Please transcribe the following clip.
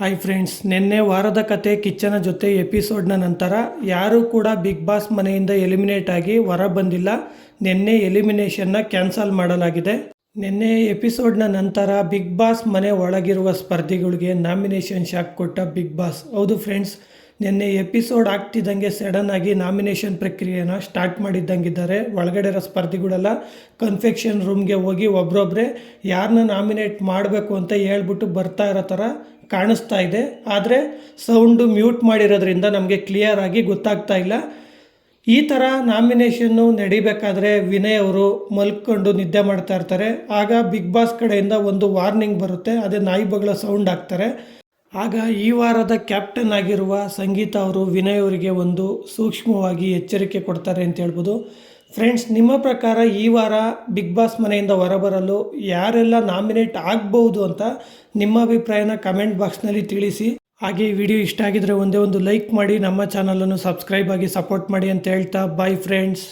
Hi friends ನಿನ್ನೆ ವಾರದ ಕತೆ ಕಿಚ್ಚನ ಜೊತೆ ಎಪಿಸೋಡ್ನ ನಂತರ ಯಾರೂ ಕೂಡ ಬಿಗ್ ಬಾಸ್ ಮನೆಯಿಂದ ಎಲಿಮಿನೇಟ್ ಆಗಿ ಹೊರ ಬಂದಿಲ್ಲ. ನಿನ್ನೆ ಎಲಿಮಿನೇಷನ್ನ ಕ್ಯಾನ್ಸಲ್ ಮಾಡಲಾಗಿದೆ. ನಿನ್ನೆ ಎಪಿಸೋಡ್ನ ನಂತರ ಬಿಗ್ ಬಾಸ್ ಮನೆ ಒಳಗಿರುವ ಸ್ಪರ್ಧಿಗಳಿಗೆ ನಾಮಿನೇಷನ್ ಶಾಕ್ ಕೊಟ್ಟ ಬಿಗ್ ಬಾಸ್ ಹೌದು ಫ್ರೆಂಡ್ಸ್ ನಿನ್ನೆ ಎಪಿಸೋಡ್ ಆಗ್ತಿದ್ದಂಗೆ ಸಡನ್ ಆಗಿ ನಾಮಿನೇಷನ್ ಪ್ರಕ್ರಿಯೆನ ಸ್ಟಾರ್ಟ್ ಮಾಡಿದ್ದಂಗಿದ್ದಾರೆ. ಒಳಗಡೆ ಇರೋ ಸ್ಪರ್ಧಿಗಳೆಲ್ಲ ಕನ್ಫೆಕ್ಷನ್ ರೂಮ್ಗೆ ಹೋಗಿ ಒಬ್ರೊಬ್ರೆ ಯಾರನ್ನ ನಾಮಿನೇಟ್ ಮಾಡಬೇಕು ಅಂತ ಹೇಳ್ಬಿಟ್ಟು ಬರ್ತಾ ಇರೋ ಥರ ಕಾಣಿಸ್ತಾ ಇದೆ. ಆದರೆ ಸೌಂಡು ಮ್ಯೂಟ್ ಮಾಡಿರೋದ್ರಿಂದ ನಮಗೆ ಕ್ಲಿಯರ್ ಆಗಿ ಗೊತ್ತಾಗ್ತಾ ಇಲ್ಲ. ಈ ಥರ ನಾಮಿನೇಷನ್ನು ನಡಿಬೇಕಾದ್ರೆ ವಿನಯ್ ಅವರು ಮಲ್ಕೊಂಡು ನಿದ್ದೆ ಮಾಡ್ತಾ ಇರ್ತಾರೆ. ಆಗ ಬಿಗ್ ಬಾಸ್ ಕಡೆಯಿಂದ ಒಂದು ವಾರ್ನಿಂಗ್ ಬರುತ್ತೆ. ಅದೇ ನಾಯಿ ಬಗಳ ಸೌಂಡ್ ಹಾಕ್ತಾರೆ ಆಗ ಈ ವಾರದ ಕ್ಯಾಪ್ಟನ್ ಆಗಿರುವ ಸಂಗೀತ ಅವರು ವಿನಯ್ ಅವರಿಗೆ ಒಂದು ಸೂಕ್ಷ್ಮವಾಗಿ ಎಚ್ಚರಿಕೆ ಕೊಡ್ತಾರೆ ಅಂತ ಹೇಳ್ಬೋದು. ಫ್ರೆಂಡ್ಸ್ ನಿಮ್ಮ ಪ್ರಕಾರ ಈ ವಾರ ಬಿಗ್ ಬಾಸ್ ಮನೆಯಿಂದ ಹೊರಬರಲು ಯಾರೆಲ್ಲ ನಾಮಿನೇಟ್ ಆಗ್ಬೋದು ಅಂತ ನಿಮ್ಮ ಅಭಿಪ್ರಾಯನ ಕಮೆಂಟ್ ಬಾಕ್ಸ್ನಲ್ಲಿ ತಿಳಿಸಿ. ಹಾಗೆ ಈ ವಿಡಿಯೋ ಇಷ್ಟ ಆಗಿದ್ರೆ ಒಂದೇ ಒಂದು ಲೈಕ್ ಮಾಡಿ, ನಮ್ಮ ಚಾನಲನ್ನು ಸಬ್ಸ್ಕ್ರೈಬ್ ಆಗಿ ಸಪೋರ್ಟ್ ಮಾಡಿ ಅಂತ ಹೇಳ್ತಾ ಬಾಯ್ ಫ್ರೆಂಡ್ಸ್